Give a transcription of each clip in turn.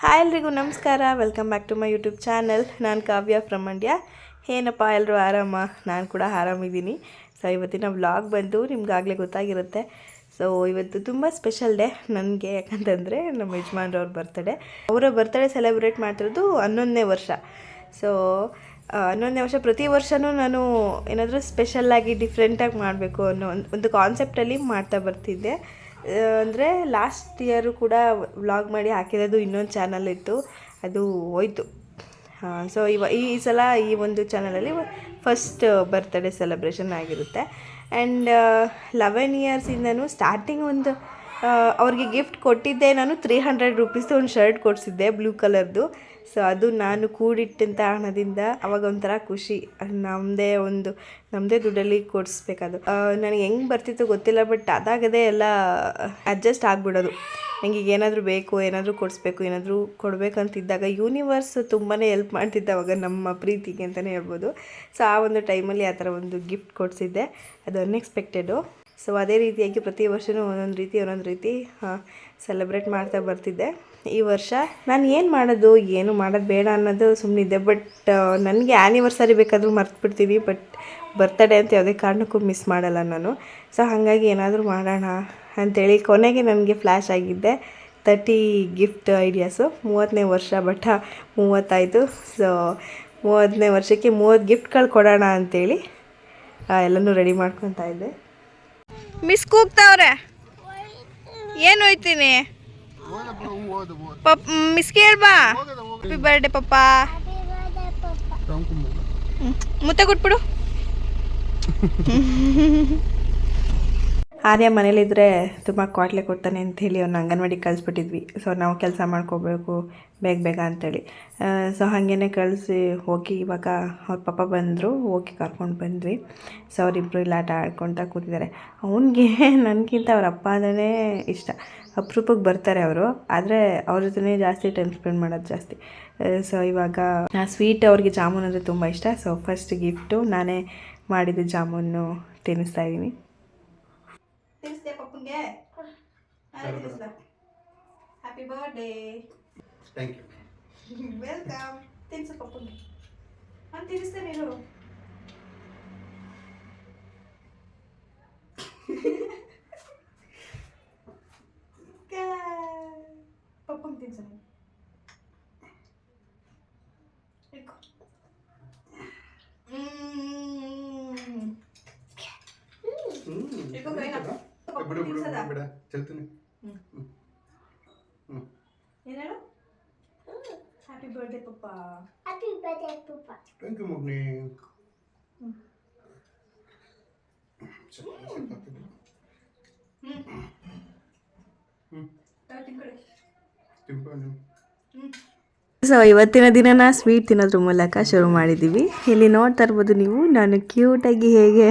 Hi ಎಲ್ರಿಗೂ ನಮಸ್ಕಾರ. Welcome back to my YouTube channel ನಾನು ಕಾವ್ಯ ಫ್ರಮ್ ಮಂಡ್ಯ ಏನಪ್ಪ ಎಲ್ಲರೂ ಆರಾಮ? ನಾನು ಕೂಡ ಆರಾಮಿದ್ದೀನಿ ಸೊ ಇವತ್ತಿನ ವ್ಲಾಗ್ ಬಂದು ನಿಮ್ಗಾಗಲೇ ಗೊತ್ತಾಗಿರುತ್ತೆ. ಸೊ ಇವತ್ತು ತುಂಬ ಸ್ಪೆಷಲ್ ಡೇ ನನಗೆ ಯಾಕಂತಂದರೆ ನಮ್ಮ ಯಜಮಾನ್ರವ್ರ ಬರ್ತಡೇ ಅವರ ಬರ್ತಡೇ ಸೆಲೆಬ್ರೇಟ್ ಮಾಡ್ತಿರೋದು ಹನ್ನೊಂದನೇ ವರ್ಷ. ಸೊ ಹನ್ನೊಂದನೇ ವರ್ಷ ಪ್ರತಿ ವರ್ಷವೂ ನಾನು ಏನಾದರೂ ಸ್ಪೆಷಲ್ಲಾಗಿ ಡಿಫ್ರೆಂಟಾಗಿ ಮಾಡಬೇಕು ಅನ್ನೋ ಒಂದು ಒಂದು ಕಾನ್ಸೆಪ್ಟಲ್ಲಿ ಮಾಡ್ತಾ ಬರ್ತಿದ್ದೆ. ಅಂದರೆ ಲಾಸ್ಟ್ ಇಯರು ಕೂಡ ವ್ಲಾಗ್ ಮಾಡಿ ಹಾಕಿರೋದು ಇನ್ನೊಂದು ಚಾನಲ್ ಇತ್ತು. ಅದು ಹೋಯ್ತು. ಸೊ ಇವ, ಈ ಸಲ ಈ ಒಂದು ಚಾನಲಲ್ಲಿ ಫಸ್ಟ್ ಬರ್ತ್ಡೇ ಸೆಲೆಬ್ರೇಷನ್ ಆಗಿರುತ್ತೆ. ಆ್ಯಂಡ್ ಲೆವೆನ್ ಇಯರ್ಸಿಂದನೂ ಸ್ಟಾರ್ಟಿಂಗ್ ಒಂದು ಅವ್ರಿಗೆ ಗಿಫ್ಟ್ ಕೊಟ್ಟಿದ್ದೆ ನಾನು ತ್ರೀ ಹಂಡ್ರೆಡ್ ರುಪೀಸ್ದು ಒಂದು ಶರ್ಟ್ ಕೊಡಿಸಿದ್ದೆ ಬ್ಲೂ ಕಲರ್ದು ಸೊ ಅದು ನಾನು ಕೂಡಿಟ್ಟಂಥ ಹಣದಿಂದ ಅವಾಗ ಒಂಥರ ಖುಷಿ. ನಮ್ಮದೇ ಒಂದು ನಮ್ಮದೇ ದುಡ್ಡಲ್ಲಿ ಕೊಡಿಸ್ಬೇಕದು. ನನಗೆ ಹೆಂಗೆ ಬರ್ತಿತ್ತು ಗೊತ್ತಿಲ್ಲ ಬಟ್ ಅದಾಗದೇ ಎಲ್ಲ ಅಡ್ಜಸ್ಟ್ ಆಗಿಬಿಡೋದು. ನನಗೆ ಈಗ ಏನಾದರೂ ಬೇಕು, ಏನಾದರೂ ಕೊಡಿಸ್ಬೇಕು, ಏನಾದರೂ ಕೊಡಬೇಕಂತಿದ್ದಾಗ ಯೂನಿವರ್ಸ್ ತುಂಬಾ ಹೆಲ್ಪ್ ಮಾಡ್ತಿದ್ದ ಅವಾಗ ನಮ್ಮ ಪ್ರೀತಿಗೆ ಅಂತಲೇ ಹೇಳ್ಬೋದು. ಸೊ ಆ ಒಂದು ಟೈಮಲ್ಲಿ ಆ ಥರ ಒಂದು ಗಿಫ್ಟ್ ಕೊಡಿಸಿದ್ದೆ. ಅದು ಅನ್ಎಕ್ಸ್ಪೆಕ್ಟೆಡು ಸೊ ಅದೇ ರೀತಿಯಾಗಿ ಪ್ರತಿ ವರ್ಷವೂ ಒಂದೊಂದು ರೀತಿ ಒಂದೊಂದು ರೀತಿ ಸೆಲೆಬ್ರೇಟ್ ಮಾಡ್ತಾ ಬರ್ತಿದ್ದೆ. ಈ ವರ್ಷ ನಾನು ಏನು ಮಾಡೋದು ಏನು ಮಾಡೋದು ಬೇಡ ಅನ್ನೋದು ಸುಮ್ಮನಿದ್ದೆ ಬಟ್ ನನಗೆ ಆ್ಯನಿವರ್ಸರಿ ಬೇಕಾದರೂ ಮರ್ತ್ಬಿಡ್ತೀನಿ ಬಟ್ ಬರ್ತಡೇ ಅಂತ ಯಾವುದೇ ಕಾರಣಕ್ಕೂ ಮಿಸ್ ಮಾಡಲ್ಲ ನಾನು. ಸೊ ಹಾಗಾಗಿ ಏನಾದರೂ ಮಾಡೋಣ ಅಂಥೇಳಿ ಕೊನೆಗೆ ನನಗೆ ಫ್ಲ್ಯಾಶ್ ಆಗಿದ್ದೆ ತರ್ಟಿ ಗಿಫ್ಟ್ ಐಡಿಯಾಸು ಮೂವತ್ತನೇ ವರ್ಷ ಬಟ್ ಮೂವತ್ತಾಯಿತು. ಸೊ ಮೂವತ್ತನೇ ವರ್ಷಕ್ಕೆ ಮೂವತ್ತು ಗಿಫ್ಟ್ಗಳು ಕೊಡೋಣ ಅಂಥೇಳಿ ಎಲ್ಲನೂ ರೆಡಿ ಮಾಡ್ಕೊತಾ ಇದ್ದೆ. ಮಿಸ್ ಕೂಗ್ತಾವ್ರೆ. ಏನು ಹೋಯ್ತೀನಿ? ಪಪ್ ಮಿಸ್ ಕೇಳ್ಬಾ. ಹ್ಯಾಪಿ ಬರ್ಡೇ ಪಪ್ಪ. ಮುತ್ತ ಕೊಟ್ಬಿಡು. ಆರ್ಯ ಮನೇಲಿದ್ದರೆ ತುಂಬ ಕ್ವಾಟ್ಲೆ ಕೊಡ್ತಾನೆ ಅಂತ ಹೇಳಿ ಅವ್ನ ಅಂಗನವಾಡಿಗೆ ಕಳಿಸ್ಬಿಟ್ಟಿದ್ವಿ. ಸೊ ನಾವು ಕೆಲಸ ಮಾಡ್ಕೋಬೇಕು, ಬೇಗ ಬೇಗ ಅಂತೇಳಿ. ಸೊ ಹಾಗೇ ಕಳಿಸಿ ಹೋಗಿ ಇವಾಗ ಅವ್ರ ಪಾಪ ಬಂದರು, ಹೋಗಿ ಕರ್ಕೊಂಡು ಬಂದ್ವಿ. ಸೊ ಅವರಿಬ್ಬರು ಇಲ್ಲಿ ಆಟ ಆಡ್ಕೊಳ್ತಾ ಕೂತಿದ್ದಾರೆ. ಅವನಿಗೆ ನನಗಿಂತ ಅವ್ರ ಅಪ್ಪ ಅಂದ್ರೆ ಇಷ್ಟ. ಅಪರೂಪಕ್ಕೆ ಬರ್ತಾರೆ ಅವರು, ಆದರೆ ಅವ್ರ ಜೊತೆ ಜಾಸ್ತಿ ಟೈಮ್ ಸ್ಪೆಂಡ್ ಮಾಡೋದು ಜಾಸ್ತಿ. ಸೊ ಇವಾಗ ನಾ ಸ್ವೀಟ್ ಅವ್ರಿಗೆ ಜಾಮೂನ್ ಅಂದರೆ ತುಂಬ ಇಷ್ಟ. ಸೊ ಫಸ್ಟ್ ಗಿಫ್ಟು ನಾನೇ ಮಾಡಿದ ಜಾಮೂನು ತಿನ್ನಿಸ್ತಾ ಇದ್ದೀನಿ. ತಿನ್ನಿಸ್ದೆ ಪಪ್ಪಂಗೆ happy birthday thank you welcome ತಿನ್ಸು ಪಪ್ಪಂಗೆ ನಾನು ತಿನ್ನಿಸ್ತೇನೆ ಇರು ಬಿಡು ಚೆಲ್ತೀನಿ. ಹೇಳು ಹ್ಯಾಪಿ ಬರ್ಡೇ ಪಪ್ಪ. ಥ್ಯಾಂಕ್ ಯು ಮಗ್ನಿ. ಸೊ ಇವತ್ತಿನ ದಿನನ ಸ್ವೀಟ್ ತಿನ್ನೋದ್ರ ಮೂಲಕ ಶುರು ಮಾಡಿದ್ದೀವಿ ಇಲ್ಲಿ ನೋಡ್ತಾ ಇರ್ಬೋದು ನೀವು ನಾನು ಕ್ಯೂಟಾಗಿ ಹೇಗೆ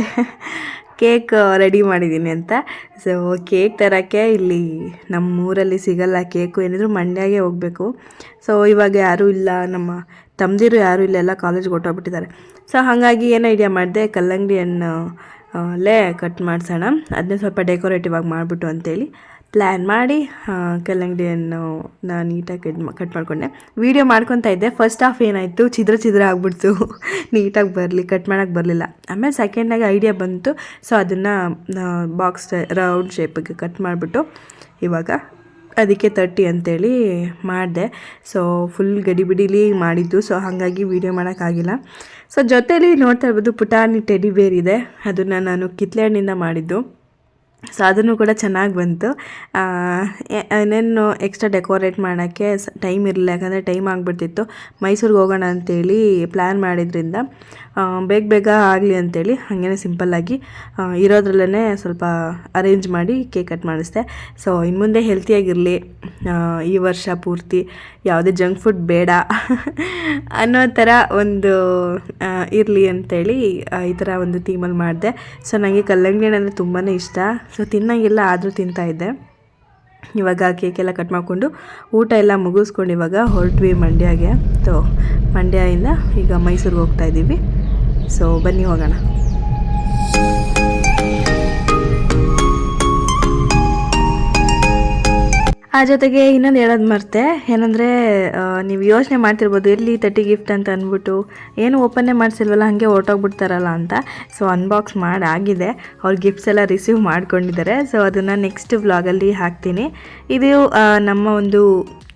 ಕೇಕ್ ರೆಡಿ ಮಾಡಿದ್ದೀನಿ ಅಂತ. ಸೊ ಕೇಕ್ ತರೋಕ್ಕೆ ಇಲ್ಲಿ ನಮ್ಮ ಊರಲ್ಲಿ ಸಿಗಲ್ಲ ಕೇಕು. ಏನಿದ್ರು ಮಂಡ್ಯಾಗೆ ಹೋಗಬೇಕು. ಸೊ ಇವಾಗ ಯಾರೂ ಇಲ್ಲ. ನಮ್ಮ ತಮ್ಮದಿರು ಯಾರೂ ಇಲ್ಲ. ಎಲ್ಲ ಕಾಲೇಜ್ಗೆ ಹೊಟ್ಟೋಗ್ಬಿಟ್ಟಿದ್ದಾರೆ ಸೊ ಹಾಗಾಗಿ ಏನೋ ಐಡಿಯಾ ಮಾಡಿದೆ? ಕಲ್ಲಂಗಡಿ ಹಣ್ಣು ಲೇ ಕಟ್ ಮಾಡಿಸೋಣ. ಅದನ್ನೇ ಸ್ವಲ್ಪ ಡೆಕೋರೇಟಿವ್ ಆಗಿ ಮಾಡಿಬಿಟ್ಟು ಅಂತೇಳಿ. ಪ್ಲ್ಯಾನ್ ಮಾಡಿ ಕಲ್ಲಂಗಡಿಯನ್ನು ನಾನು ನೀಟಾಗಿ ಕಟ್ ಕಟ್ ಮಾಡಿಕೊಂಡೆ. ವೀಡಿಯೋ ಮಾಡ್ಕೊತಾ ಇದ್ದೆ. ಫಸ್ಟ್ ಹಾಫ್ ಏನಾಯಿತು? ಚಿದ್ರ ಚಿದ್ರ ಆಗ್ಬಿಡ್ತು. ನೀಟಾಗಿ ಬರಲಿ, ಕಟ್ ಮಾಡೋಕ್ಕೆ ಬರಲಿಲ್ಲ. ಆಮೇಲೆ ಸೆಕೆಂಡಾಗಿ ಐಡಿಯಾ ಬಂತು. ಸೊ ಅದನ್ನು ಬಾಕ್ಸ್ ರೌಂಡ್ ಶೇಪಿಗೆ ಕಟ್ ಮಾಡಿಬಿಟ್ಟು ಇವಾಗ ಅದಕ್ಕೆ ತರ್ಟಿ ಅಂತೇಳಿ ಮಾಡಿದೆ. ಸೊ ಫುಲ್ ಗಡಿಬಿಡಿಲಿ ಮಾಡಿದ್ದು. ಸೊ ಹಾಗಾಗಿ ವೀಡಿಯೋ ಮಾಡೋಕ್ಕಾಗಿಲ್ಲ ಸೊ ಜೊತೇಲಿ ನೋಡ್ತಾ ಇರ್ಬೋದು ಪುಟಾಣಿ ಟೆಡಿ ಬೇರ್ ಇದೆ. ಅದನ್ನು ನಾನು ಕಿತ್ಲೆ ಹಣ್ಣಿಂದ ಮಾಡಿದ್ದು. ಸೊ ಅದನ್ನು ಕೂಡ ಚೆನ್ನಾಗಿ ಬಂತು. ಇನ್ನೇನು ಎಕ್ಸ್ಟ್ರಾ ಡೆಕೋರೇಟ್ ಮಾಡೋಕ್ಕೆ ಟೈಮ್ ಇರಲಿಲ್ಲ ಯಾಕಂದರೆ ಟೈಮ್ ಆಗಿಬಿಡ್ತಿತ್ತು. ಮೈಸೂರಿಗೆ ಹೋಗೋಣ ಅಂತೇಳಿ ಪ್ಲ್ಯಾನ್ ಮಾಡಿದ್ರಿಂದ. ಬೇಗ ಬೇಗ ಆಗಲಿ ಅಂತೇಳಿ ಹಾಗೇ ಸಿಂಪಲ್ಲಾಗಿ ಇರೋದ್ರಲ್ಲೇ ಸ್ವಲ್ಪ ಅರೇಂಜ್ ಮಾಡಿ ಕೇಕ್ ಕಟ್ ಮಾಡಿಸ್ದೆ. ಸೊ ಇನ್ನು ಮುಂದೆ ಹೆಲ್ತಿಯಾಗಿರಲಿ ಈ ವರ್ಷ ಪೂರ್ತಿ ಯಾವುದೇ ಜಂಕ್ ಫುಡ್ ಬೇಡ ಅನ್ನೋ ಥರ ಒಂದು ಇರಲಿ ಅಂತೇಳಿ ಈ ಥರ ಒಂದು ಥೀಮಲ್ಲಿ ಮಾಡಿದೆ. ಸೊ ನನಗೆ ಕಲ್ಲಂಗಡಿ ಅಂದರೆ ತುಂಬಾ ಇಷ್ಟ. ಸೊ ತಿನ್ನಂಗಿಲ್ಲ ಆದರೂ ತಿಂತಾಯಿದ್ದೆ ಇವಾಗ ಕೇಕ್ ಎಲ್ಲ ಕಟ್ ಮಾಡಿಕೊಂಡು ಊಟ ಎಲ್ಲ ಮುಗಿಸ್ಕೊಂಡು ಇವಾಗ ಹೊರಟ್ವಿ ಮಂಡ್ಯಗೆ. ಸೊ ಮಂಡ್ಯದಿಂದ ಈಗ ಮೈಸೂರಿಗೆ ಹೋಗ್ತಾ ಇದ್ದೀವಿ. ಸೊ ಬನ್ನಿ ಹೋಗೋಣ. ಆ ಜೊತೆಗೆ ಇನ್ನೊಂದು ಹೇಳೋದು ಮರ್ತೆ, ಏನಂದರೆ ನೀವು ಯೋಚನೆ ಮಾಡ್ತಿರ್ಬೋದು, ಎಲ್ಲಿ ತರ್ಟಿ ಗಿಫ್ಟ್ ಅಂತ ಅಂದ್ಬಿಟ್ಟು, ಏನು ಓಪನ್ನೇ ಮಾಡಿಸಿಲ್ವಲ್ಲ, ಹಾಗೆ ಹೊರ್ಟೋಗ್ಬಿಡ್ತಾರಲ್ಲ ಅಂತ. ಸೊ ಅನ್ಬಾಕ್ಸ್ ಮಾಡಾಗಿದೆ ಅವ್ರ ಗಿಫ್ಟ್ಸ್ ಎಲ್ಲ ರಿಸೀವ್ ಮಾಡ್ಕೊಂಡಿದ್ದಾರೆ. ಸೊ ಅದನ್ನು ನೆಕ್ಸ್ಟ್ ವ್ಲಾಗಲ್ಲಿ ಹಾಕ್ತೀನಿ. ಇದು ನಮ್ಮ ಒಂದು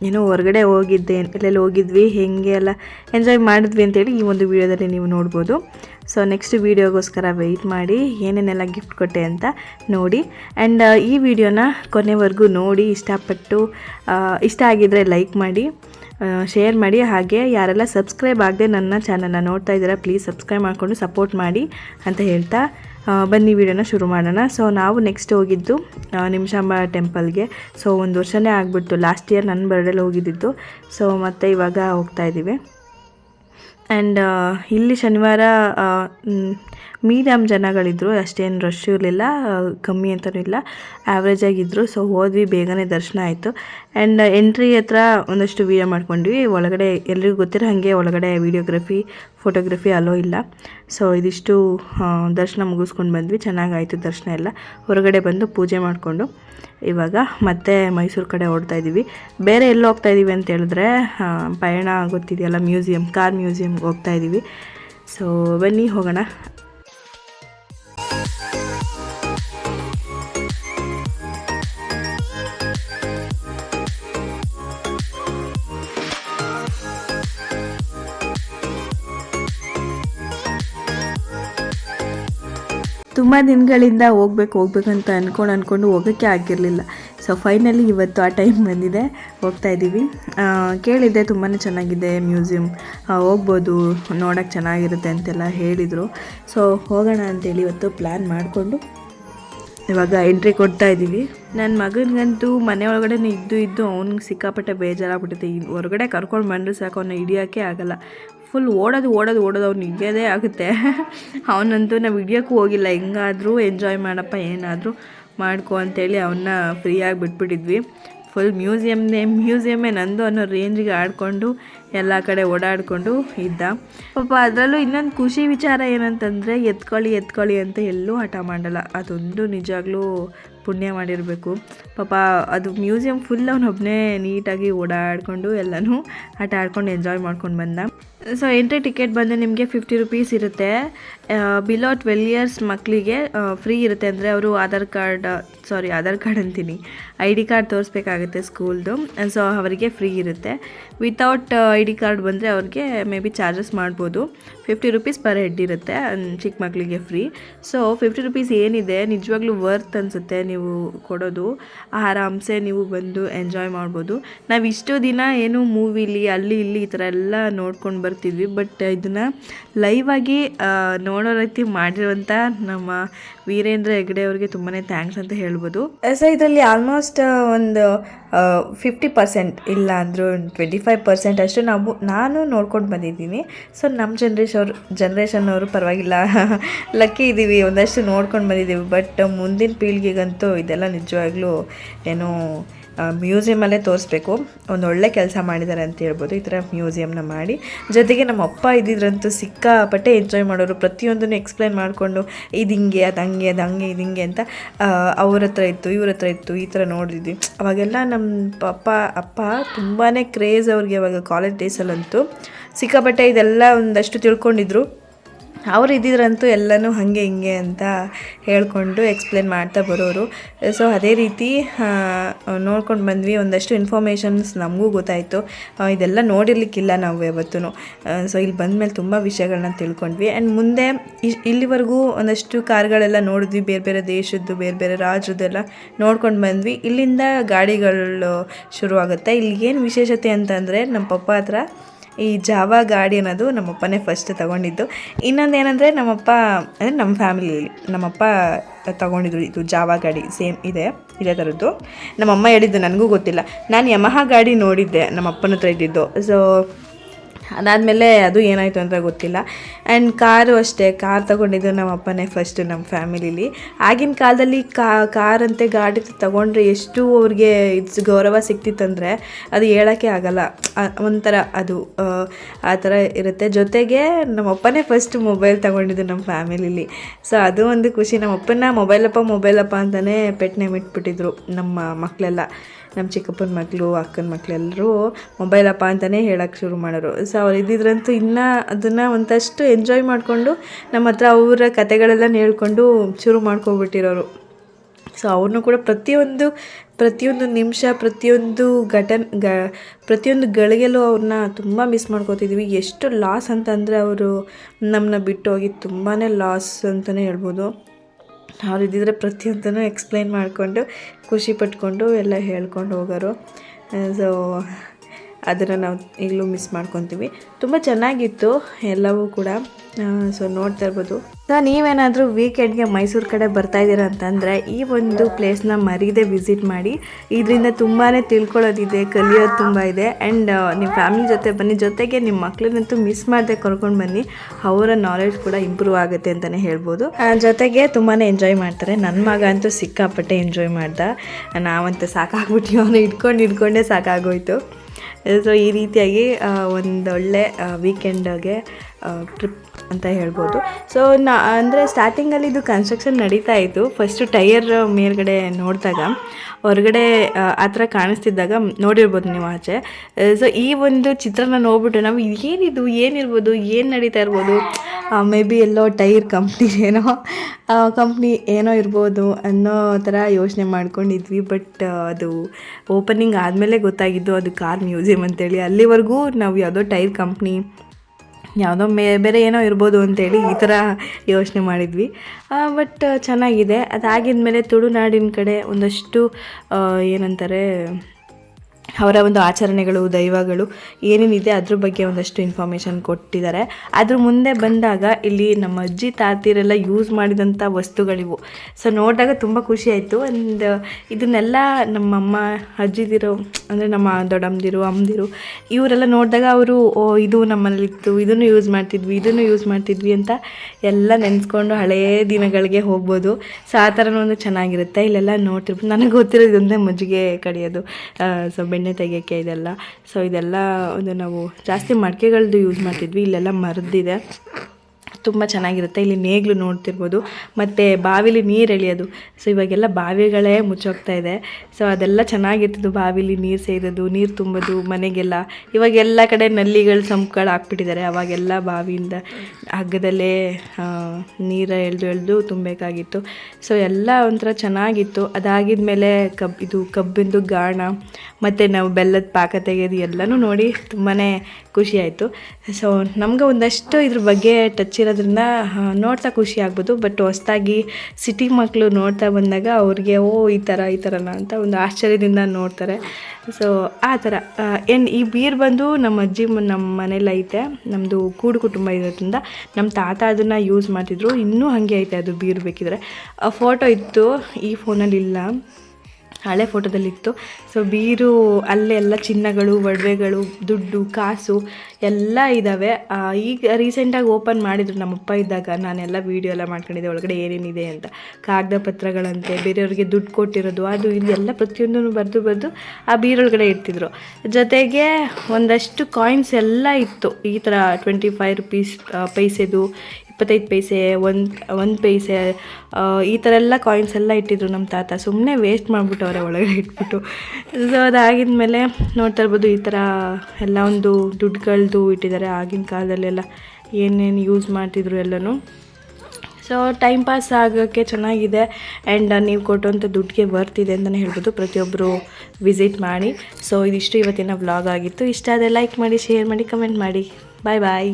ಏನೋ ಹೊರಗಡೆ ಹೋಗಿದ್ದೆ, ಎಲ್ಲೆಲ್ಲಿ ಹೋಗಿದ್ವಿ, ಹೇಗೆ ಎಲ್ಲ ಎಂಜಾಯ್ ಮಾಡಿದ್ವಿ ಅಂತೇಳಿ ಈ ಒಂದು ವಿಡಿಯೋದಲ್ಲಿ ನೀವು ನೋಡ್ಬೋದು. ಸೊ ನೆಕ್ಸ್ಟ್ ವೀಡಿಯೋಗೋಸ್ಕರ ವೆಯ್ಟ್ ಮಾಡಿ, ಏನೇನೆಲ್ಲ ಗಿಫ್ಟ್ ಕೊಟ್ಟೆ ಅಂತ ನೋಡಿ. ಆ್ಯಂಡ್ ಈ ವಿಡಿಯೋನ ಕೊನೆವರೆಗೂ ನೋಡಿ, ಇಷ್ಟಪಟ್ಟು ಇಷ್ಟ ಆಗಿದ್ದರೆ ಲೈಕ್ ಮಾಡಿ ಶೇರ್ ಮಾಡಿ. ಹಾಗೆ ಯಾರೆಲ್ಲ ಸಬ್ಸ್ಕ್ರೈಬ್ ಆಗದೆ ನನ್ನ ಚಾನಲ್ನ ನೋಡ್ತಾ ಇದ್ದೀರಾ ಪ್ಲೀಸ್ ಸಬ್ಸ್ಕ್ರೈಬ್ ಮಾಡಿಕೊಂಡು ಸಪೋರ್ಟ್ ಮಾಡಿ ಅಂತ ಹೇಳ್ತಾ ಬನ್ನಿ ವಿಡಿಯೋನ ಶುರು ಮಾಡೋಣ. ಸೊ ನಾವು ನೆಕ್ಸ್ಟ್ ಹೋಗಿದ್ದು ನಿಮಿಷಾಂಬ ಟೆಂಪಲ್ಗೆ ಸೊ ಒಂದು ವರ್ಷನೇ ಆಗಿಬಿಟ್ಟು ಲಾಸ್ಟ್ ಇಯರ್ ನನ್ನ ಬರ್ಡೇಲಿ ಹೋಗಿದ್ದಿದ್ದು. ಸೊ ಮತ್ತೆ ಇವಾಗ ಹೋಗ್ತಾ ಇದ್ದೀವಿ ಆ್ಯಂಡ್ ಇಲ್ಲಿ ಶನಿವಾರ ಮೀಡಿಯಮ್ ಜನಗಳಿದ್ದರು ಅಷ್ಟೇನು ರಶ್ ಇರಲಿಲ್ಲ ಕಮ್ಮಿ ಅಂತಲೂ ಇಲ್ಲ. ಆ್ಯಾವ್ರೇಜ್ ಆಗಿದ್ದರು ಸೊ ಹೋದ್ವಿ, ಬೇಗನೆ ದರ್ಶನ ಆಯಿತು. ಆ್ಯಂಡ್ ಎಂಟ್ರಿ ಹತ್ರ ಒಂದಷ್ಟು ವೀಡಿಯೋ ಮಾಡ್ಕೊಂಡ್ವಿ. ಒಳಗಡೆ ಎಲ್ರಿಗೂ ಗೊತ್ತಿರೋ ಹಾಗೆ ಒಳಗಡೆ ವೀಡಿಯೋಗ್ರಫಿ ಫೋಟೋಗ್ರಫಿ ಅಲೋ ಇಲ್ಲ. ಸೊ ಇದಿಷ್ಟು ದರ್ಶನ ಮುಗಿಸ್ಕೊಂಡು ಬಂದ್ವಿ. ಚೆನ್ನಾಗಾಯಿತು ದರ್ಶನ ಎಲ್ಲ. ಹೊರಗಡೆ ಬಂದು ಪೂಜೆ ಮಾಡಿಕೊಂಡು ಇವಾಗ ಮತ್ತೆ ಮೈಸೂರು ಕಡೆ ಓಡ್ತಾ ಇದ್ದೀವಿ ಬೇರೆ ಎಲ್ಲಿ ಹೋಗ್ತಾ ಇದ್ದೀವಿ ಅಂತ ಹೇಳಿದ್ರೆ ಪಯಣ ಗೊತ್ತಿದೆಯಲ್ಲ, ಮ್ಯೂಸಿಯಂ, ಕಾರ್ ಮ್ಯೂಸಿಯಮ್ಗೆ ಹೋಗ್ತಾ ಇದ್ದೀವಿ ಸೊ ಬನ್ನಿ ಹೋಗೋಣ. ತುಂಬ ದಿನಗಳಿಂದ ಹೋಗ್ಬೇಕು ಅಂತ ಅಂದ್ಕೊಂಡು ಅಂದ್ಕೊಂಡು ಹೋಗೋಕ್ಕೆ ಆಗಿರಲಿಲ್ಲ. ಸೊ ಫೈನಲಿ ಇವತ್ತು ಆ ಟೈಮ್ ಬಂದಿದೆ. ಹೋಗ್ತಾ ಇದ್ದೀವಿ. ಕೇಳಿದ್ದೆ ತುಂಬಾ ಚೆನ್ನಾಗಿದೆ ಮ್ಯೂಸಿಯಂ ಹೋಗ್ಬೋದು ನೋಡೋಕ್ಕೆ ಚೆನ್ನಾಗಿರುತ್ತೆ ಅಂತೆಲ್ಲ ಹೇಳಿದರು. ಸೊ ಹೋಗೋಣ ಅಂತೇಳಿ ಇವತ್ತು ಪ್ಲ್ಯಾನ್ ಮಾಡಿಕೊಂಡು ಇವಾಗ ಎಂಟ್ರಿ ಕೊಡ್ತಾ ಇದ್ದೀವಿ. ನನ್ನ ಮಗನಿಗಂತೂ ಮನೆ ಒಳಗಡೆ ಇದ್ದು ಇದ್ದು ಅವ್ನಿಗೆ ಸಿಕ್ಕಾಪಟ್ಟೆ ಬೇಜಾರಾಗ್ಬಿಟ್ಟಿದೆ. ಹೊರಗಡೆ ಕರ್ಕೊಂಡು ಬಂದರೆ ಸಾಕು ಅವನ್ನ ಹಿಡಿಯೋಕ್ಕೆ ಆಗಲ್ಲ. ಫುಲ್ ಓಡೋದು ಓಡೋದು ಓಡೋದು ಅವ್ನು ಹಿಡಿಯೋದೇ ಆಗುತ್ತೆ. ಅವನಂತೂ ನಾವು ಹಿಡಿಯೋಕ್ಕೂ ಹೋಗಿಲ್ಲ, ಹೆಂಗಾದರೂ ಎಂಜಾಯ್ ಮಾಡಪ್ಪ, ಏನಾದರೂ ಮಾಡ್ಕೊ ಅಂತೇಳಿ ಅವನ್ನ ಫ್ರೀಯಾಗಿ ಬಿಟ್ಬಿಟ್ಟಿದ್ವಿ. ಫುಲ್ ಮ್ಯೂಸಿಯಮ್ನೇ ಮ್ಯೂಸಿಯಮ್ಮೇ ನಂದು ಅನ್ನೋ ರೇಂಜಿಗೆ ಆಡಿಕೊಂಡು ಎಲ್ಲ ಕಡೆ ಓಡಾಡಿಕೊಂಡು ಇದ್ದ. ಪಾಪ ಅದರಲ್ಲೂ ಇನ್ನೊಂದು ಖುಷಿ ವಿಚಾರ ಏನಂತಂದರೆ, ಎತ್ಕೊಳ್ಳಿ ಎತ್ಕೊಳ್ಳಿ ಅಂತ ಎಲ್ಲೂ ಹಠ ಮಾಡಲ್ಲ. ಅದೊಂದು ನಿಜವಾಗ್ಲೂ ಪುಣ್ಯ ಮಾಡಿರಬೇಕು. ಪಾಪ ಅದು ಮ್ಯೂಸಿಯಂ ಫುಲ್ ಅವನೊಬ್ಬನೇ ನೀಟಾಗಿ ಓಡಾಡಿಕೊಂಡು ಎಲ್ಲನೂ ಆಟ ಆಡ್ಕೊಂಡು ಎಂಜಾಯ್ ಮಾಡ್ಕೊಂಡು ಬಂದ. ಸೊ ಎಂಟ್ರಿ ಟಿಕೆಟ್ ಬಂದು ನಿಮಗೆ ಫಿಫ್ಟಿ ರುಪೀಸ್ ಇರುತ್ತೆ. ಬಿಲೋ ಟ್ವೆಲ್ ಇಯರ್ಸ್ ಮಕ್ಕಳಿಗೆ ಫ್ರೀ ಇರುತ್ತೆ ಅಂದರೆ ಅವರು Aadhaar card sorry Aadhaar card ಅಂತೀನಿ. ಐ ಡಿ ಕಾರ್ಡ್ ತೋರಿಸ್ಬೇಕಾಗುತ್ತೆ ಸ್ಕೂಲ್ದು. ಸೊ ಅವರಿಗೆ ಫ್ರೀ ಇರುತ್ತೆ. ವಿತೌಟ್ ಐ ಡಿ ಕಾರ್ಡ್ ಬಂದರೆ ಅವ್ರಿಗೆ ಮೇ ಬಿ ಚಾರ್ಜಸ್ ಮಾಡ್ಬೋದು. ಫಿಫ್ಟಿ ರುಪೀಸ್ ಪರ್ ಹೆಡ್ ಇರುತ್ತೆ ಚಿಕ್ಕ ಮಕ್ಕಳಿಗೆ ಫ್ರೀ ಸೊ ಫಿಫ್ಟಿ ರುಪೀಸ್ ಏನಿದೆ, ನಿಜವಾಗ್ಲೂ ವರ್ತ್ ಅನಿಸುತ್ತೆ ನೀವು ಕೊಡೋದು. ಆರಾಮ್ಸೆ ನೀವು ಬಂದು ಎಂಜಾಯ್ ಮಾಡ್ಬೋದು. ನಾವು ಇಷ್ಟು ದಿನ ಏನು ಮೂವಿಲಿ ಅಲ್ಲಿ ಇಲ್ಲಿ ಈ ಥರ ಎಲ್ಲ ನೋಡ್ಕೊಂಡು ಬರ್ತಿದ್ವಿ. ಬಟ್ ಇದನ್ನು ಲೈವಾಗಿ ನೋಡೋ ರೀತಿ ಮಾಡಿರುವಂಥ ನಮ್ಮ ವೀರೇಂದ್ರ ಹೆಗ್ಡೆ ಅವ್ರಿಗೆ ತುಂಬಾ ಥ್ಯಾಂಕ್ಸ್ ಅಂತ ಹೇಳ್ಬೋದು. ಸೊ ಇದರಲ್ಲಿ ಆಲ್ಮೋಸ್ಟ್ ಒಂದು ಫಿಫ್ಟಿ ಪರ್ಸೆಂಟ್ ಇಲ್ಲ ಅಂದರೂ ಟ್ವೆಂಟಿ ಫೈವ್ ಪರ್ಸೆಂಟ್ ಅಷ್ಟು ನಾವು, ನಾನು ನೋಡ್ಕೊಂಡು ಬಂದಿದ್ದೀನಿ. ಸೊ ನಮ್ಮ ಜನ್ರೇಷ್ ಅವರು ಜನ್ರೇಷನ್ ಅವರು ಪರವಾಗಿಲ್ಲ. ಲಕ್ಕಿ ಇದ್ದೀವಿ ಒಂದಷ್ಟು ನೋಡ್ಕೊಂಡು ಬಂದಿದ್ದೀವಿ. ಬಟ್ ಮುಂದಿನ ಪೀಳಿಗೆಗಂತೂ ಇದೆಲ್ಲ ನಿಜವಾಗ್ಲೂ ಏನೋ ಮ್ಯೂಸಿಯಮಲ್ಲೇ ತೋರಿಸ್ಬೇಕು. ಒಳ್ಳೆ ಕೆಲಸ ಮಾಡಿದ್ದಾರೆ ಅಂತ ಹೇಳ್ಬೋದು. ಈ ಥರ ಮ್ಯೂಸಿಯಮ್ನ ಮಾಡಿ. ಜೊತೆಗೆ ನಮ್ಮ ಅಪ್ಪ ಇದ್ದಿದ್ರಂತೂ ಸಿಕ್ಕಾಪಟ್ಟೆ ಎಂಜಾಯ್ ಮಾಡೋರು. ಪ್ರತಿಯೊಂದನ್ನು ಎಕ್ಸ್ಪ್ಲೈನ್ ಮಾಡಿಕೊಂಡು, ಇದು ಹಿಂಗೆ, ಅದು ಹಂಗೆ ಅದು ಹಂಗೆ, ಇದು ಹಿಂಗೆ ಅಂತ ಅವ್ರ ಹತ್ರ ಇತ್ತು, ಇವ್ರ ಹತ್ರ ಇತ್ತು, ಈ ಥರ ನೋಡಿದ್ವಿ. ಅವಾಗೆಲ್ಲ ನಮ್ಮ ಪಪ್ಪ, ಅಪ್ಪ ತುಂಬಾ ಕ್ರೇಜ್ ಅವ್ರಿಗೆ ಅವಾಗ ಕಾಲೇಜ್ ಡೇಸಲ್ಲಂತೂ ಸಿಕ್ಕಾಪಟ್ಟೆ ಇದೆಲ್ಲ ಒಂದಷ್ಟು ತಿಳ್ಕೊಂಡಿದ್ರು. ಅವ್ರು ಇದ್ದಿದ್ರಂತೂ ಎಲ್ಲನೂ ಹಾಗೆ ಹಿಂಗೆ ಅಂತ ಹೇಳಿಕೊಂಡು ಎಕ್ಸ್ಪ್ಲೇನ್ ಮಾಡ್ತಾ ಬರೋರು. ಸೊ ಅದೇ ರೀತಿ ನೋಡ್ಕೊಂಡು ಬಂದ್ವಿ. ಒಂದಷ್ಟು ಇನ್ಫಾರ್ಮೇಷನ್ಸ್ ನಮಗೂ ಗೊತ್ತಾಯಿತು. ಇದೆಲ್ಲ ನೋಡಿರ್ಲಿಕ್ಕಿಲ್ಲ ನಾವು ಯಾವತ್ತೂ ಸೊ ಇಲ್ಲಿ ಬಂದಮೇಲೆ ತುಂಬ ವಿಷಯಗಳನ್ನ ತಿಳ್ಕೊಂಡ್ವಿ. ಆ್ಯಂಡ್ ಮುಂದೆ ಇಲ್ಲಿವರೆಗೂ ಒಂದಷ್ಟು ಕಾರ್ಗಳೆಲ್ಲ ನೋಡಿದ್ವಿ. ಬೇರೆ ಬೇರೆ ದೇಶದ್ದು, ಬೇರೆ ಬೇರೆ ರಾಜ್ಯದೆಲ್ಲ ನೋಡ್ಕೊಂಡು ಬಂದ್ವಿ. ಇಲ್ಲಿಂದ ಗಾಡಿಗಳು ಶುರುವಾಗುತ್ತೆ. ಇಲ್ಲಿ ಏನು ವಿಶೇಷತೆ ಅಂತಂದರೆ ನಮ್ಮ ಪಪ್ಪ ಹತ್ರ ಈ ಜಾವಾ ಗಾಡಿ ಅನ್ನೋದು ನಮ್ಮಪ್ಪನೇ ಫಸ್ಟ್ ತಗೊಂಡಿದ್ದು. ಇನ್ನೊಂದು ಏನಂದರೆ ನಮ್ಮಪ್ಪ, ಅಂದರೆ ನಮ್ಮ ಫ್ಯಾಮಿಲಿಯಲ್ಲಿ ನಮ್ಮಪ್ಪ ತಗೊಂಡಿದ್ರು ಇದು ಜಾವ ಗಾಡಿ ಸೇಮ್ ಇದೆ, ಇದೇ ಥರದ್ದು ನಮ್ಮಮ್ಮ ಹೇಳಿದ್ದು, ನನಗೂ ಗೊತ್ತಿಲ್ಲ. ನಾನು ಯಮಹ ಗಾಡಿ ನೋಡಿದ್ದೆ, ನಮ್ಮಪ್ಪನ ಹತ್ರ ಇದ್ದಿದ್ದು. ಸೊ ಅದಾದಮೇಲೆ ಅದು ಏನಾಯಿತು ಅಂತ ಗೊತ್ತಿಲ್ಲ. ಆ್ಯಂಡ್ ಕಾರು ಅಷ್ಟೇ ಕಾರ್ ತೊಗೊಂಡಿದ್ದು ನಮ್ಮ ಅಪ್ಪನೇ ಫಸ್ಟ್ ನಮ್ಮ ಫ್ಯಾಮಿಲೀಲಿ ಆಗಿನ ಕಾಲದಲ್ಲಿ ಕಾರ್ ಅಂತೆ ಗಾಡಿ ತೊಗೊಂಡ್ರೆ ಎಷ್ಟು ಅವ್ರಿಗೆ ಇದು ಗೌರವ ಸಿಕ್ತಿತ್ತಂದರೆ ಅದು ಹೇಳೋಕ್ಕೆ ಆಗಲ್ಲ. ಒಂಥರ ಅದು ಆ, ಥರ ಇರುತ್ತೆ. ಜೊತೆಗೆ ನಮ್ಮ ಅಪ್ಪನೇ ಫಸ್ಟ್ ಮೊಬೈಲ್ ತೊಗೊಂಡಿದ್ದು ನಮ್ಮ ಫ್ಯಾಮಿಲಿಲಿ ಸೊ ಅದು ಒಂದು ಖುಷಿ. ನಮ್ಮ ಅಪ್ಪನ ಮೊಬೈಲಪ್ಪ ಮೊಬೈಲಪ್ಪ ಅಂತಲೇ ಪೆಟ್ ಇಟ್ಬಿಟ್ಟಿದ್ರು ನಮ್ಮ ಮಕ್ಕಳೆಲ್ಲ ನಮ್ಮ ಚಿಕ್ಕಪ್ಪನ ಮಕ್ಕಳು ಅಕ್ಕನ ಮಕ್ಕಳೆಲ್ಲರೂ ಮೊಬೈಲಪ್ಪ ಅಂತಲೇ ಹೇಳೋಕ್ಕೆ ಶುರು ಮಾಡೋರು. ಸೊ ಅವ್ರು ಇದ್ದಿದ್ರಂತೂ ಇನ್ನೂ ಅದನ್ನು ಒಂದಷ್ಟು ಎಂಜಾಯ್ ಮಾಡಿಕೊಂಡು ನಮ್ಮ ಹತ್ರ ಅವರ ಕತೆಗಳೆಲ್ಲ ಹೇಳ್ಕೊಂಡು ಶುರು ಮಾಡ್ಕೊಬಿಟ್ಟಿರೋರು. ಸೊ ಅವ್ರನ್ನೂ ಕೂಡ ಪ್ರತಿಯೊಂದು ಪ್ರತಿಯೊಂದು ನಿಮಿಷ, ಪ್ರತಿಯೊಂದು ಘಟನ್, ಗ, ಪ್ರತಿಯೊಂದು ಗಳಿಗೆಲ್ಲೂ ಅವ್ರನ್ನ ತುಂಬ ಮಿಸ್ ಮಾಡ್ಕೋತಿದ್ವಿ. ಎಷ್ಟು ಲಾಸ್ ಅಂತಂದರೆ ಅವರು ನಮ್ಮನ್ನ ಬಿಟ್ಟು ಹೋಗಿ ತುಂಬಾ ಲಾಸ್ ಅಂತಲೇ ಹೇಳ್ಬೋದು. ಅವ್ರು ಇದ್ದಿದ್ರೆ ಪ್ರತಿಯೊಂದನ್ನು ಎಕ್ಸ್ಪ್ಲೈನ್ ಮಾಡಿಕೊಂಡು ಖುಷಿ ಪಟ್ಕೊಂಡು ಎಲ್ಲ ಹೇಳ್ಕೊಂಡು ಹೋಗೋರು. ಸೊ ಅದನ್ನು ನಾವು ಈಗಲೂ ಮಿಸ್ ಮಾಡ್ಕೊತೀವಿ. ತುಂಬ ಚೆನ್ನಾಗಿತ್ತು ಎಲ್ಲವೂ ಕೂಡ. ಸೊ ನೋಡ್ತಾ ಇರ್ಬೋದು. ಸೊ ನೀವೇನಾದರೂ ವೀಕೆಂಡ್ಗೆ ಮೈಸೂರು ಕಡೆ ಬರ್ತಾ ಇದ್ದೀರಾ ಅಂತಂದರೆ ಈ ಒಂದು ಪ್ಲೇಸ್ನ ಮರೀದೆ ವಿಸಿಟ್ ಮಾಡಿ. ಇದರಿಂದ ತುಂಬಾ ತಿಳ್ಕೊಳ್ಳೋದಿದೆ, ಕಲಿಯೋದು ತುಂಬ ಇದೆ. ಆ್ಯಂಡ್ ನಿಮ್ಮ ಫ್ಯಾಮಿಲಿ ಜೊತೆ ಬನ್ನಿ. ಜೊತೆಗೆ ನಿಮ್ಮ ಮಕ್ಕಳನ್ನಂತೂ ಮಿಸ್ ಮಾಡದೆ ಕರ್ಕೊಂಡು ಬನ್ನಿ. ಅವರ ನಾಲೆಡ್ಜ್ ಕೂಡ ಇಂಪ್ರೂವ್ ಆಗುತ್ತೆ ಅಂತಲೇ ಹೇಳ್ಬೋದು. ಜೊತೆಗೆ ತುಂಬಾ ಎಂಜಾಯ್ ಮಾಡ್ತಾರೆ. ನನ್ನ ಮಗ ಅಂತೂ ಸಿಕ್ಕಾಪಟ್ಟೆ ಎಂಜಾಯ್ ಮಾಡ್ದ. ನಾವಂತೂ ಸಾಕಾಗ್ಬಿಟ್ಟು ಅವನು ಇಟ್ಕೊಂಡು ಇಟ್ಕೊಂಡೇ ಸಾಕಾಗೋಯ್ತು. ಸೊ ಈ ರೀತಿಯಾಗಿ ಒಂದೊಳ್ಳೆ ವೀಕೆಂಡಾಗೆ ಟ್ರಿಪ್ ಅಂತ ಹೇಳ್ಬೋದು. ಸೊ ನಾ ಅಂದರೆ ಸ್ಟಾರ್ಟಿಂಗಲ್ಲಿ ಇದು ಕನ್ಸ್ಟ್ರಕ್ಷನ್ ನಡೀತಾ ಇತ್ತು. ಫಸ್ಟು ಟೈಯರ್ ಮೇಲ್ಗಡೆ ನೋಡಿದಾಗ ಹೊರಗಡೆ ಆ, ಥರ ಕಾಣಿಸ್ತಿದ್ದಾಗ ನೋಡಿರ್ಬೋದು ನೀವು ಆಚೆ. ಸೊ ಈ ಒಂದು ಚಿತ್ರನ ನೋಡ್ಬಿಟ್ಟು ನಾವು ಏನಿದು ಏನಿರ್ಬೋದು ಏನು ನಡೀತಾ ಇರ್ಬೋದು? ಮೇ ಬಿ ಎಲ್ಲೋ ಟೈರ್ ಕಂಪ್ನಿ ಏನೋ ಕಂಪ್ನಿ ಏನೋ ಇರ್ಬೋದು ಅನ್ನೋ ಥರ ಯೋಚನೆ ಮಾಡ್ಕೊಂಡಿದ್ವಿ. ಬಟ್ ಅದು ಓಪನಿಂಗ್ ಆದಮೇಲೆ ಗೊತ್ತಾಗಿದ್ದು ಅದು ಕಾರ್ ಮ್ಯೂಸಿಯಂ ಅಂತೇಳಿ. ಅಲ್ಲಿವರೆಗೂ ನಾವು ಯಾವುದೋ ಟೈರ್ ಕಂಪ್ನಿ ಯಾವುದೋ ಮೇ, ಬೇರೆ ಏನೋ ಇರ್ಬೋದು ಅಂತೇಳಿ ಈ ಥರ ಯೋಚನೆ ಮಾಡಿದ್ವಿ. ಬಟ್ ಚೆನ್ನಾಗಿದೆ. ಅದಾಗಿದ್ಮೇಲೆ ತುಳುನಾಡಿನ ಕಡೆ ಒಂದಷ್ಟು ಏನಂತಾರೆ ಅವರ ಒಂದು ಆಚರಣೆಗಳು, ದೈವಗಳು ಏನೇನಿದೆ ಅದ್ರ ಬಗ್ಗೆ ಒಂದಷ್ಟು ಇನ್ಫಾರ್ಮೇಷನ್ ಕೊಟ್ಟಿದ್ದಾರೆ. ಅದ್ರ ಮುಂದೆ ಬಂದಾಗ ಇಲ್ಲಿ ನಮ್ಮ ಅಜ್ಜಿ, ತಾತಿರೆಲ್ಲ ಯೂಸ್ ಮಾಡಿದಂಥ ವಸ್ತುಗಳಿವು. ಸೊ ನೋಡಿದಾಗ ತುಂಬ ಖುಷಿ ಆಯಿತು. ಆ್ಯಂಡ್ ಇದನ್ನೆಲ್ಲ ನಮ್ಮಮ್ಮ, ಅಜ್ಜಿದಿರು, ಅಂದರೆ ನಮ್ಮ ದೊಡ್ಡಮ್ಮದಿರು, ಅಮ್ಮದಿರು, ಇವರೆಲ್ಲ ನೋಡಿದಾಗ ಅವರು, ಓ, ಇದು ನಮ್ಮಲ್ಲಿತ್ತು, ಇದನ್ನು ಯೂಸ್ ಮಾಡ್ತಿದ್ವಿ, ಇದನ್ನು ಯೂಸ್ ಮಾಡ್ತಿದ್ವಿ ಅಂತ ಎಲ್ಲ ನೆನೆಸ್ಕೊಂಡು ಹಳೆಯ ದಿನಗಳಿಗೆ ಹೋಗ್ಬೋದು. ಸೊ ಆ ಥರನೂ ಒಂದು ಚೆನ್ನಾಗಿರುತ್ತೆ. ಇಲ್ಲೆಲ್ಲ ನೋಡ್ತಿರ್ಬೋದು. ನನಗೆ ಗೊತ್ತಿರೋದು ಇದೊಂದೇ ಮಜ್ಜಿಗೆ ಕಡಿಯೋದು. ಸೊ ಬೆಣ್ಣೆ ತೆಗಿಯೋಕ್ಕೆ ಇದೆಲ್ಲ. ಸೊ ಇದೆಲ್ಲ ಒಂದು ನಾವು ಜಾಸ್ತಿ ಮಡಿಕೆಗಳ್ದು ಯೂಸ್ ಮಾಡ್ತಿದ್ವಿ. ಇಲ್ಲೆಲ್ಲ ಮರದಿದೆ. ತುಂಬ ಚೆನ್ನಾಗಿರುತ್ತೆ. ಇಲ್ಲಿ ನೇಗ್ಲು ನೋಡ್ತಿರ್ಬೋದು. ಮತ್ತು ಬಾವಿಲಿ ನೀರು ಎಳೆಯೋದು. ಸೊ ಇವಾಗೆಲ್ಲ ಬಾವಿಗಳೇ ಮುಚ್ಚೋಗ್ತಾ ಇದೆ. ಸೊ ಅದೆಲ್ಲ ಚೆನ್ನಾಗಿರ್ತಿದ್ದು ಬಾವಿಲಿ ನೀರು ಸೇದೋದು, ನೀರು ತುಂಬೋದು, ಮನೆಗೆಲ್ಲ. ಇವಾಗೆಲ್ಲ ಕಡೆ ನಲ್ಲಿಗಳು ಸಂಪ್ಗಳು ಹಾಕ್ಬಿಟ್ಟಿದ್ದಾರೆ. ಅವಾಗೆಲ್ಲ ಬಾವಿಯಿಂದ ಹಗ್ಗದಲ್ಲೇ ನೀರು ಎಳೆದು ಎಳೆದು ತುಂಬಬೇಕಾಗಿತ್ತು. ಸೊ ಎಲ್ಲ ಒಂಥರ ಚೆನ್ನಾಗಿತ್ತು. ಅದಾಗಿದ್ಮೇಲೆ ಕಬ್, ಇದು ಕಬ್ಬಿಂದು ಗಾಣ, ಮತ್ತು ನಾವು ಬೆಲ್ಲದ ಪಾಕ ತೆಗೆಯೋದು ಎಲ್ಲನೂ ನೋಡಿ ತುಂಬಾ ಖುಷಿಯಾಯಿತು ಸೊ ನಮ್ಗೆ ಒಂದಷ್ಟು ಇದ್ರ ಬಗ್ಗೆ ಟಚ್ ಇರೋದ್ರಿಂದ ನೋಡ್ತಾ ಖುಷಿ ಆಗ್ಬೋದು. ಬಟ್ ಹೊಸ್ದಾಗಿ ಸಿಟಿ ಮಕ್ಕಳು ನೋಡ್ತಾ ಬಂದಾಗ ಅವ್ರಿಗೆ, ಓ, ಈ ಥರ ಈ ಥರನ ಅಂತ ಒಂದು ಆಶ್ಚರ್ಯದಿಂದ ನೋಡ್ತಾರೆ. ಸೊ ಆ ಥರ ಏನು ಈ ಬೀರ್ ಬಂದು ನಮ್ಮ ಅಜ್ಜಿ, ನಮ್ಮ ಮನೇಲಿ ಐತೆ. ನಮ್ಮದು ಕೂಡು ಕುಟುಂಬ ಇರೋದ್ರಿಂದ ನಮ್ಮ ತಾತ ಅದನ್ನು ಯೂಸ್ ಮಾಡ್ತಿದ್ರು. ಇನ್ನೂ ಹಾಗೆ ಐತೆ ಅದು ಬೀರ್ ಬೇಕಿದ್ರೆ. ಫೋಟೋ ಇತ್ತು, ಈ ಫೋನಲ್ಲಿ ಇಲ್ಲ. ಹಳೆ ಫೋಟೋದಲ್ಲಿತ್ತು. ಸೊ ಬೀರು ಅಲ್ಲೇ ಎಲ್ಲ ಚಿನ್ನಗಳು, ಒಡವೆಗಳು, ದುಡ್ಡು, ಕಾಸು ಎಲ್ಲ ಇದ್ದಾವೆ ಈಗ ರೀಸೆಂಟಾಗಿ ಓಪನ್ ಮಾಡಿದ್ರು ನಮ್ಮಪ್ಪ ಇದ್ದಾಗ ನಾನೆಲ್ಲ ವೀಡಿಯೋ ಎಲ್ಲ ಮಾಡ್ಕೊಂಡಿದ್ದೆ, ಒಳಗಡೆ ಏನೇನಿದೆ ಅಂತ. ಕಾಗದ ಪತ್ರಗಳಂತೆ, ಬೇರೆಯವ್ರಿಗೆ ದುಡ್ಡು ಕೊಟ್ಟಿರೋದು, ಅದು ಇದು ಎಲ್ಲ ಪ್ರತಿಯೊಂದನ್ನು ಬರೆದು ಬರೆದು ಆ ಬೀರೊಳಗಡೆ ಇಡ್ತಿದ್ರು. ಜೊತೆಗೆ ಒಂದಷ್ಟು ಕಾಯಿನ್ಸ್ ಎಲ್ಲ ಇತ್ತು. ಈ ಥರ ಟ್ವೆಂಟಿ ಫೈವ್ ರುಪೀಸ್ ಪೈಸೆದು ಇಪ್ಪತ್ತೈದು ಪೈಸೆ, ಒಂದು ಒಂದು ಪೈಸೆ ಈ ಥರ ಎಲ್ಲ ಕಾಯಿನ್ಸ್ ಎಲ್ಲ ಇಟ್ಟಿದ್ರು ನಮ್ಮ ತಾತ. ಸುಮ್ಮನೆ ವೇಸ್ಟ್ ಮಾಡಿಬಿಟ್ಟವ್ರೆ ಒಳಗಡೆ ಇಟ್ಬಿಟ್ಟು. ಸೊ ಅದಾಗಿದ್ಮೇಲೆ ನೋಡ್ತಾ ಇರ್ಬೋದು ಈ ಥರ ಎಲ್ಲ ಒಂದು ದುಡ್ಡುಗಳದ್ದು ಇಟ್ಟಿದ್ದಾರೆ ಆಗಿನ ಕಾಲದಲ್ಲೆಲ್ಲ. ಏನೇನು ಯೂಸ್ ಮಾಡ್ತಿದ್ರು ಎಲ್ಲನೂ. ಸೊ ಟೈಮ್ ಪಾಸ್ ಆಗೋಕ್ಕೆ ಚೆನ್ನಾಗಿದೆ. ಆ್ಯಂಡ್ ನೀವು ಕೊಟ್ಟಂಥ ದುಡ್ಡಿಗೆ ವರ್ತಿದೆ ಅಂತಲೇ ಹೇಳ್ಬೋದು. ಪ್ರತಿಯೊಬ್ಬರು ವಿಸಿಟ್ ಮಾಡಿ. ಸೊ ಇದಿಷ್ಟು ಇವತ್ತಿನ ವ್ಲಾಗ್ ಆಗಿತ್ತು. ಇಷ್ಟ ಆದರೆ ಲೈಕ್ ಮಾಡಿ ಶೇರ್ ಮಾಡಿ ಕಮೆಂಟ್ ಮಾಡಿ. ಬಾಯ್ ಬಾಯ್